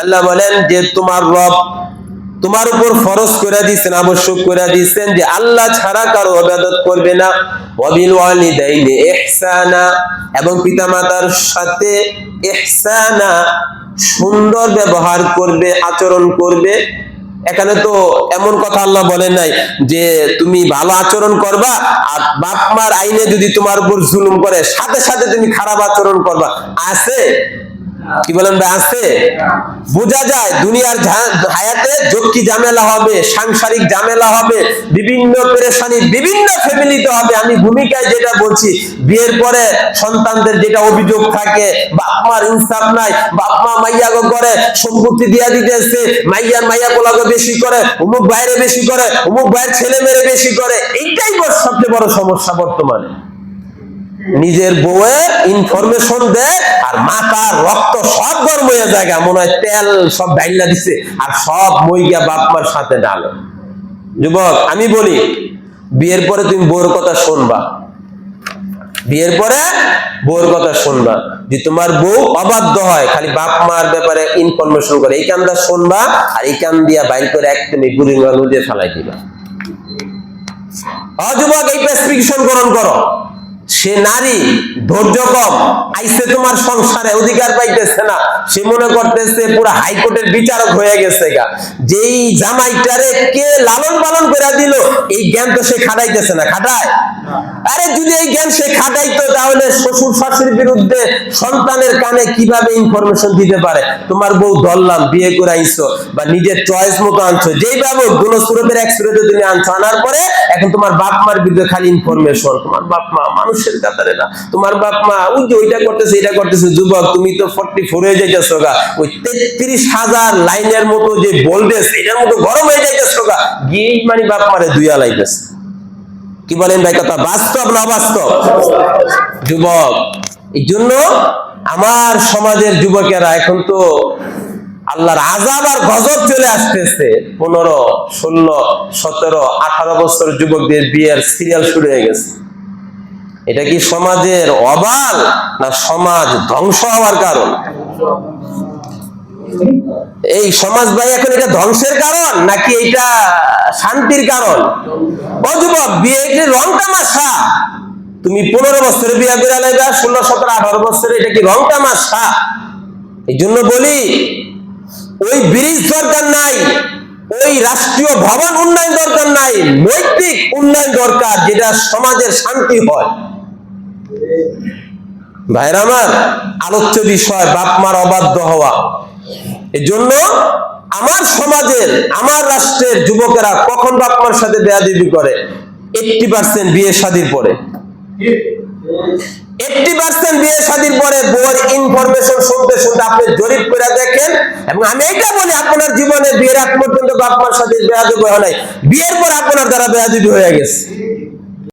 আল্লাহ বলেন যে তোমার রব তোমার উপর ফরজ করে দিয়েছেন, আবশ্যক করে দিয়েছেন যে আল্লাহ ছাড়া কারও ইবাদত করবে না। ওয়াবিল ওয়ালিদাইনি ইহসানা এবং পিতামাতার সাথে ইহসানা সুন্দর ব্যবহার করবে, আচরণ করবে। এখানে তো এমন কথা আল্লাহ বলেন নাই যে তুমি ভালো আচরণ করবা আর বাপ মার আইনে যদি তোমার উপর জুলুম করে, সাথে সাথে তুমি খারাপ আচরণ করবা। আছে? কি বলেন ভাই, আছে? বোঝা যায় দুনিয়ার হায়াতে যক্ষি ঝামেলা হবে, সাংসারিক ঝামেলা হবে, বিভিন্ন পেরেশানি, বিভিন্ন ফ্যামিলিতে হবে। আমি ভূমিকায় যেটা বলছি, বিয়ের পরে সন্তানদের যেটা অভিযোগ থাকে বাপ মার ইনসাফ নাই বাপ মা মাইয়া করে সম্পত্তি দিয়া দিতেছে মাইয়ার মাইয়া পোলাগো বেশি করে, অমুক বাইরে বেশি করে, অমুক বাইরের ছেলে মেরে বেশি করে, এইটাই সবচেয়ে বড় সমস্যা বর্তমানে। নিজের বউয়ের ইনফরমেশন দেয় আর মাথার রক্ত সব গরম হয়ে যায় মনে হয় তেল সব ডাইলা দিছে আর সব মইয়া বাপ মার সাথে ডালে যুবক, আমি বলি, বিয়ের পরে তুমি বউর কথা শুনবা। বিয়ের পরে বউর কথা শুনবা। যে তোমার বউ অবাধ্য হয়, খালি বাপ মার ব্যাপারে ইনফরমেশন করে। এই কানটা শুনবা আর এই কান দিয়া বাইর করে একদম এই বুড়িঙ্গা নদীতে ফেলাই দিবা। অযুবক এই প্রেসক্রিপশন গ্রহণ করো। সে নারী ধৈর্য কম, আইসে তোমার সংসারে অধিকার পাইতেছে না। সে মনে করতেছে পুরো হাইকোর্টের বিচারক হয়ে গেছে গা। যেই জামাইটারে কে লালন পালন করে দিল, এই জ্ঞান তো সে খাটাইতেছে না। খাটায়? আরে যদি এই জ্ঞান সে খাটাইতো, তাহলে শ্বশুর শাশুড়ির বিরুদ্ধে সন্তানের কানে কীভাবে ইনফরমেশন দিতে পারে? তোমার বউ ধরলাম বিয়ে করে আইছো বা নিজের চয়েস মতো আনছো, যেই ভাবে কোন সুরতের এক সুরতে তুমি আনছো। আনার পরে এখন তোমার বাপ মার বিরুদ্ধে খালি ইনফরমেশন তোমার বাপ মা মানুষের কাতারে না। তোমার বাপ মা, ওই যে ওইটা করতেছে, এটা করতেছে, যুবক, তুমি তো ফর্টি ফোর হয়ে যাইতেছো গা। ওই তেত্রিশ হাজার লাইনের মতো যে বলবেস এটার মতো গরম হয়ে যাইতেছো গা। গিয়েই মানে বাপ মারে দুইয়া লাইতেছে। কি বলেন ভাই কথা? বাস্তব না অবাস্তব? যুবক এই জন্য আমার সমাজের যুবকেরা এখন তো আল্লাহর আজাব আর গজব চলে আসতেছে। পনেরো, ষোলো, সতেরো, আঠারো বছর যুবকদের বিয়ের সিরিয়াল শুরু হয়ে গেছে। এটা কি সমাজের অবাল না সমাজ ধ্বংস হওয়ার কারণ? এই সমাজ ভাই, এখন এটা ধ্বংসের কারণ নাকি এটা শান্তির কারণ? ও যুবক, বিয়ে কি রং তুমি পনেরো বছরে বিয়ে করে লাইবা ষোলো, সতেরো, আঠারো বছরে এটা কি রং তামাশা? এই জন্য বলি ওই ব্রিজ দরকার নাই, ওই রাষ্ট্রীয় ভবন উন্নয়ন দরকার নাই, নৈতিক উন্নয়ন দরকার যেটা সমাজের শান্তি হয়। ভাইরা আমার, আলোচ্য বিষয়, বাপ মার অবাধ্য হওয়া। এজন্য আমার সমাজের, আমার রাষ্ট্রের যুবকেরা কখন বাপ মার সাথে বেয়াদিবি করে? এইটটি পার্সেন্ট বিয়ে শাদির পরে। এইটটি পার্সেন্ট বিয়ে শাদির পরে বউয়ের ইনফরমেশন শুনতে শুনতে আপনি জরিপ করে দেখেন এবং আমি এটা বলি, আপনার জীবনে বিয়ের আগ পর্যন্ত বাপমার সাথে বেয়াদিবি হয় নাই। বিয়ের পর আপনার দ্বারা বেয়াদিবি হয়ে গেছে।